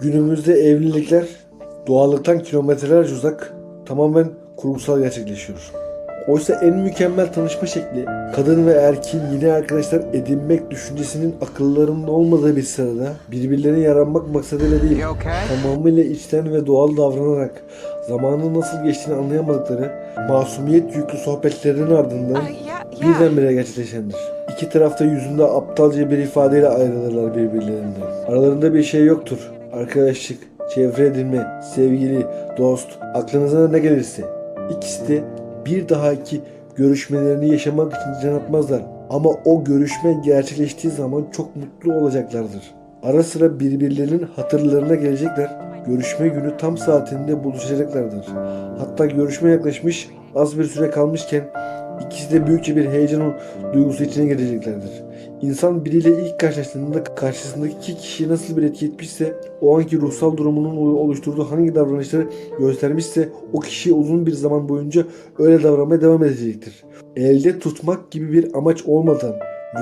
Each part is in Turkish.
Günümüzde evlilikler doğallıktan kilometrelerce uzak tamamen kurgusal gerçekleşiyor. Oysa en mükemmel tanışma şekli kadın ve erkeğin yeni arkadaşlar edinmek düşüncesinin akıllarında olmadığı bir sırada birbirlerine yaranmak maksadıyla değil tamamıyla içten ve doğal davranarak zamanın nasıl geçtiğini anlayamadıkları masumiyet yüklü sohbetlerinin ardından Uh, birdenbire gerçekleşendir. İki tarafta yüzünde aptalca bir ifadeyle ayrılırlar birbirlerinden. Aralarında bir şey yoktur. Arkadaşlık, çevre edinme, sevgili, dost, aklınıza ne gelirse. İkisi de bir dahaki görüşmelerini yaşamak için can atmazlar. Ama o görüşme gerçekleştiği zaman çok mutlu olacaklardır. Ara sıra birbirlerinin hatırlarına gelecekler. Görüşme günü tam saatinde buluşacaklardır. Hatta görüşme yaklaşmış, az bir süre kalmışken ikisi de büyükçe bir heyecan duygusu içine gireceklerdir. İnsan biriyle ilk karşılaştığında karşısındaki iki kişiye nasıl bir etki etmişse, o anki ruhsal durumunun oluşturduğu hangi davranışları göstermişse o kişi uzun bir zaman boyunca öyle davranmaya devam edecektir. Elde tutmak gibi bir amaç olmadan,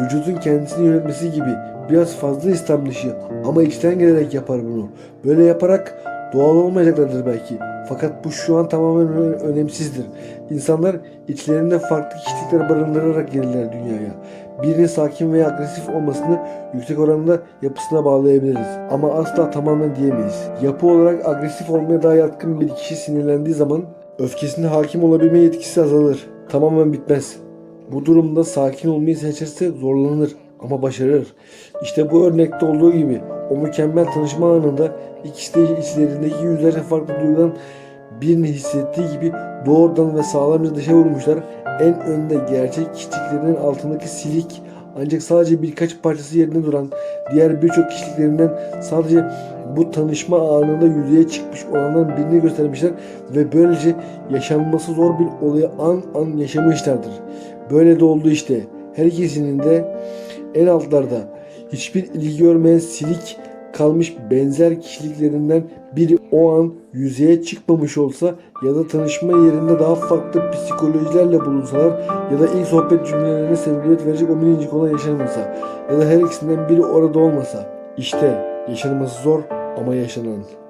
vücudun kendisini yönetmesi gibi biraz fazla istem dışı ama içten gelerek yapar bunu. Böyle yaparak doğal olmayacaklardır belki. Fakat bu şu an tamamen önemsizdir. İnsanlar içlerinde farklı kişilikler barındırarak gelirler dünyaya. Birinin sakin veya agresif olmasını yüksek oranda yapısına bağlayabiliriz. Ama asla tamamen diyemeyiz. Yapı olarak agresif olmaya daha yatkın bir kişi sinirlendiği zaman öfkesine hakim olabilme yetkisi azalır. Tamamen bitmez. Bu durumda sakin olmayı seçerse zorlanır ama başarır. İşte bu örnekte olduğu gibi o mükemmel tanışma anında ikisi de içlerindeki yüzlerce farklı duygudan birini hissettiği gibi doğrudan ve sağlamca dışa vurmuşlar. En önde gerçek kişiliklerinin altındaki silik ancak sadece birkaç parçası yerinde duran diğer birçok kişiliklerinden sadece bu tanışma anında yüzeye çıkmış olanların birini göstermişler ve böylece yaşanması zor bir olayı an an yaşamışlardır. Böyle de oldu işte. Her ikisinin de en altlarda hiçbir ilgi görmeyen silik kalmış benzer kişiliklerinden biri o an yüzeye çıkmamış olsa ya da tanışma yerinde daha farklı psikolojilerle bulunsalar ya da ilk sohbet cümlelerine sebebiyet verecek o minicik olay yaşanmasa ya da her ikisinden biri orada olmasa işte yaşanması zor ama yaşanan.